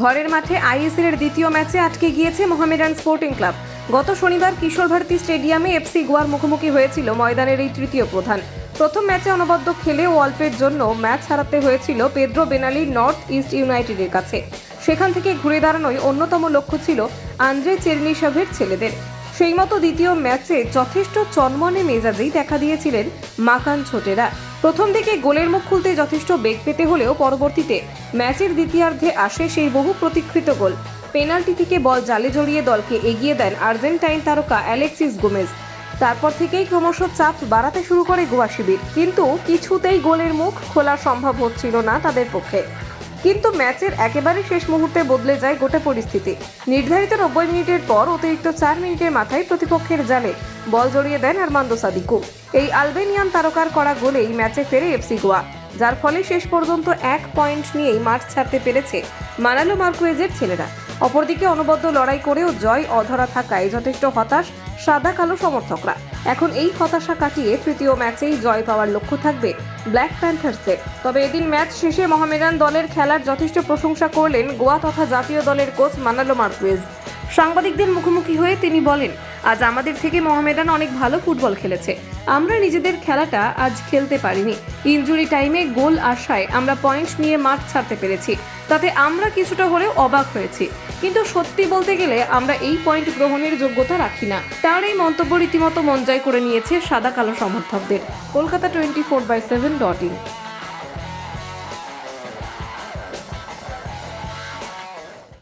ঘরের মাঠে আইএসএল এর দ্বিতীয় ম্যাচে আটকে গিয়েছে মোহামেডান স্পোর্টিং ক্লাব। গত শনিবার কিশোর ভারতী স্টেডিয়ামে এফসি গোয়ার মুখোমুখি হয়েছিল ময়দানের এই তৃতীয় প্রধান। প্রথম ম্যাচে অনবদ্য খেলে ও অল্পের জন্য ম্যাচ হারাতে হয়েছিল পেদ্রো বেনালি নর্থ ইস্ট ইউনাইটেডের কাছে। সেখান থেকে ঘুরে দাঁড়ানোই অন্যতম লক্ষ্য ছিল আন্দ্রে চেরনিসভের ছেলেদের। সেই মতো দ্বিতীয় ম্যাচে যথেষ্ট চনমনে মেজাজেই দেখা দিয়েছিলেন মাকান ছোটেরা। প্রথম দিকে গোলের মুখ খুলতে যথেষ্ট বেগ পেতে হলেও পরবর্তীতে ম্যাচের দ্বিতীয়ার্ধে আসে সেই বহু প্রতীক্ষিত গোল। পেনাল্টি থেকে বল জালে জড়িয়ে দলকে এগিয়ে দেন আর্জেন্টাইন তারকা অ্যালেক্সিস গোমেজ। তারপর থেকেই ক্রমশ চাপ বাড়াতে শুরু করে গোয়া শিবির। কিন্তু কিছুতেই গোলের মুখ খোলা সম্ভব হচ্ছিল না তাদের পক্ষে। কিন্তু ম্যাচের একেবারে শেষ মুহূর্তে বদলে যায় গোটা পরিস্থিতি। নির্ধারিত নব্বই মিনিটের পর অতিরিক্ত চার মিনিটের মাথায় প্রতিপক্ষের জালে বল জড়িয়ে দেন আরমান্দো সাদিকু। এই আলবেনিয়ান তারকার করা গোলেই ম্যাচে ফেরে এফসি গোয়া, যার ফলে শেষ পর্যন্ত এক পয়েন্ট নিয়েই মাঠ ছাড়তে পেরেছে মানালো মার্কুয়েজের ছেলেরা। অপরদিকে অনবদ্য লড়াই করেও জয় অধরা থাকায় যথেষ্ট হতাশ সাদা কালো সমর্থকরা। এখন এই হতাশা কাটিয়ে তৃতীয় ম্যাচেই জয় পাওয়ার লক্ষ্য থাকবে ব্ল্যাক প্যান্থার্সদের। তবে এদিন ম্যাচ শেষে মোহামেডান দলের খেলার যথেষ্ট প্রশংসা করলেন গোয়া তথা জাতীয় দলের কোচ মানালো মার্কুয়েজ। সাংবাদিকদের মুখোমুখি হয়ে তিনি বলেন, আজ আমাদের থেকে মোহামেডান অনেক ভালো ফুটবল খেলেছে। আমরা নিজেদের খেলাটা আজ খেলতে পারিনি। ইনজুরি টাইমে গোল আসায় আমরা পয়েন্ট নিয়ে মাঠ ছাড়তে পেরেছি। তাতে আমরা কিছুটা হলেও অবাক হয়েছি। কিন্তু সত্যি বলতে গেলে আমরা এই পয়েন্ট গ্রহণের যোগ্যতা রাখি না। তার এই মন্তব্য রীতিমতো মন জয় করে নিয়েছে সাদা কালো সমর্থকদের। Kolkata twenty four by seven dot in